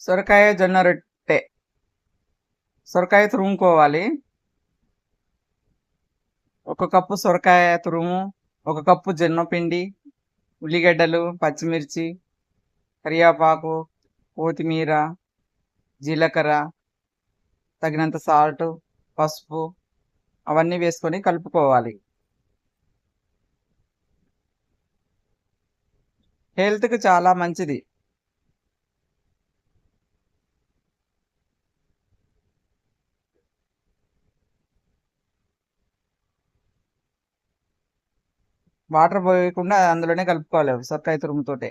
సొరకాయ జొన్న రొట్టె. సొరకాయ తురుముకోవాలి. ఒక కప్పు సొరకాయ తురుము ఒక కప్పు జొన్న పిండి ఉల్లిగడ్డలు పచ్చిమిర్చి కరివేపాకు కొత్తిమీర జీలకర్ర తగినంత సాల్ట్ పసుపు అవన్నీ వేసుకొని కలుపుకోవాలి. హెల్త్కి చాలా మంచిది. వాటర్ పోయకుండా అందులోనే కలుపుకోవాలి సొరకాయ తురుముతోటే.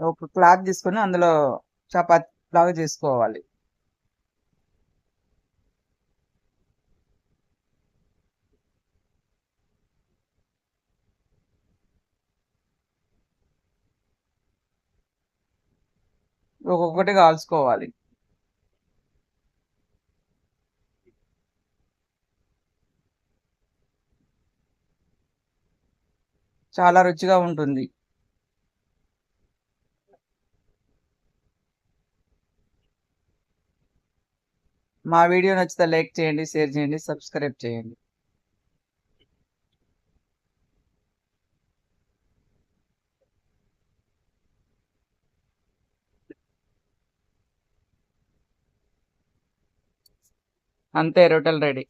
ఒక క్లాత్ తీసుకొని అందులో చపాతీ లాగా చేసుకోవాలి. ఒక్కొక్కటి కాల్చుకోవాలి. చాలా రుచిగా ఉంటుంది. మా వీడియో నచ్చితే లైక్ చేయండి షేర్ చేయండి సబ్స్క్రైబ్ చేయండి. అంతే రొటల్ రెడీ.